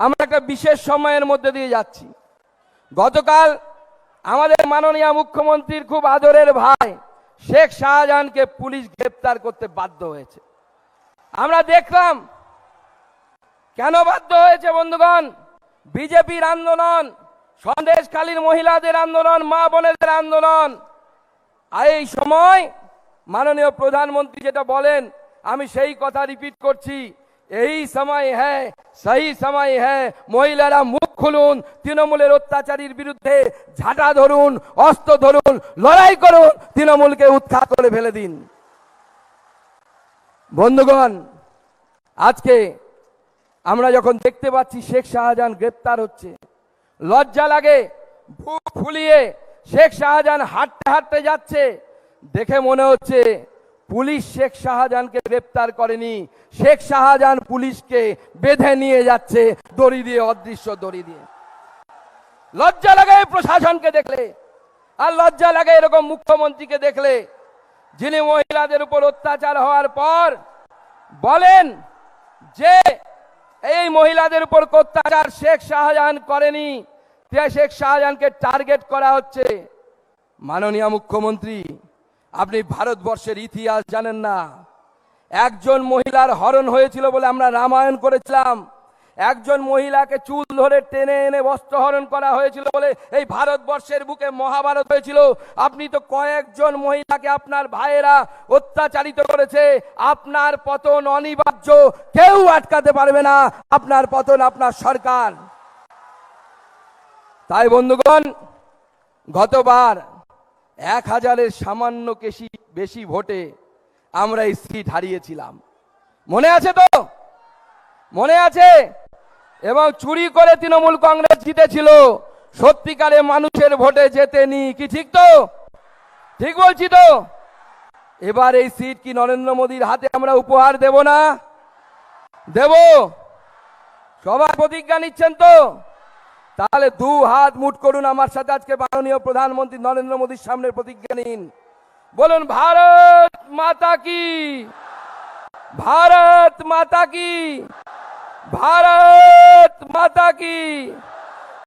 আমরা একটা বিশেষ সময়ের মধ্যে দিয়ে যাচ্ছি। গতকাল আমাদের মাননীয় মুখ্যমন্ত্রীর খুব আদরের ভাই শেখ শাহজাহানকে পুলিশ গ্রেপ্তার করতে বাধ্য হয়েছে। আমরা দেখলাম, কেন বাধ্য হয়েছে বন্ধুগণ? বিজেপির আন্দোলন, সন্দেশখালীর মহিলাদের আন্দোলন, মা বোনেদের আন্দোলন। আর এই সময় মাননীয় প্রধানমন্ত্রী যেটা বলেন, আমি সেই কথা রিপিট করছি এই সময় হ্যাঁ সেই সময় হ্যাঁ মহিলারা মুখ খুলুন, তৃণমূলের অত্যাচারীর বিরুদ্ধে ঝাঁটা ধরুন, অস্ত্র ধরুন, লড়াই করুন, তৃণমূলকে উৎখাত করে ফেলে দিন। বন্ধুগণ, আজকে আমরা যখন দেখতে পাচ্ছি শেখ শাহজাহান গ্রেপ্তার হচ্ছে, লজ্জা লাগে, বুক ফুলিয়ে শেখ শাহজাহান হাঁটতে হাঁটতে যাচ্ছে, দেখে মনে হচ্ছে পুলিশ শেখ শাহজাহানকে গ্রেপ্তার করেনি। শেখ শাহজাহান পুলিশকে বেঁধে নিয়ে যাচ্ছে দড়ি দিয়ে, অদৃশ্য দড়ি দিয়ে। লজ্জা লাগে প্রশাসনকে দেখলে। আর লজ্জা লাগে এরকম মুখ্যমন্ত্রীকে দেখলে, যিনি মহিলাদের উপর অত্যাচার হওয়ার পর বলেন যে, এই মহিলাদের উপর অত্যাচার শেখ শাহজাহান করেনি শেখ শাহজাহানকে টার্গেট করা হচ্ছে। মাননীয় মুখ্যমন্ত্রী আপনি ভারতবর্ষের ইতিহাস জানেন না। একজন মহিলার হরণ হয়েছিল বলে আমরা রামায়ণ করেছিলাম। একজন মহিলাকে চুল ধরে টেনে এনে বস্ত্রহরণ করা হয়েছিল বলে এই ভারতবর্ষের বুকে মহাভারত হয়েছিল। আপনি তো কয়েকজন মহিলাকে আপনার ভাইয়েরা অত্যাচারিত করেছে। আপনার পতন অনিবার্য। কেউ আটকাতে পারবে না। আপনার পতন আপনার সরকার। তাই বন্ধুগণ, গতবার এক হাজারের সামান্য কেশি বেশি ভোটে আমরা এই সিট হারিয়েছিলাম। মনে আছে তো? মনে আছে? এবং চুরি করে তৃণমূল কংগ্রেস জিতেছিল। সত্যিকারে মানুষের ভোটে জেতেনি। কি ঠিক তো? ঠিক বলছি তো? এবার এই সিট কি নরেন্দ্র মোদীর হাতে আমরা উপহার দেব না? দেব? সবার প্রতিজ্ঞা নিচ্ছেন তো? তাহলে দু হাত মুট করুন আমার সাথে আজকে মাননীয় প্রধানমন্ত্রী নরেন্দ্র মোদীর সামনে প্রতিজ্ঞা নিন। বলুন, ভারত মাতা কি? ভারত মাতা কি? ভারত মাতা কি?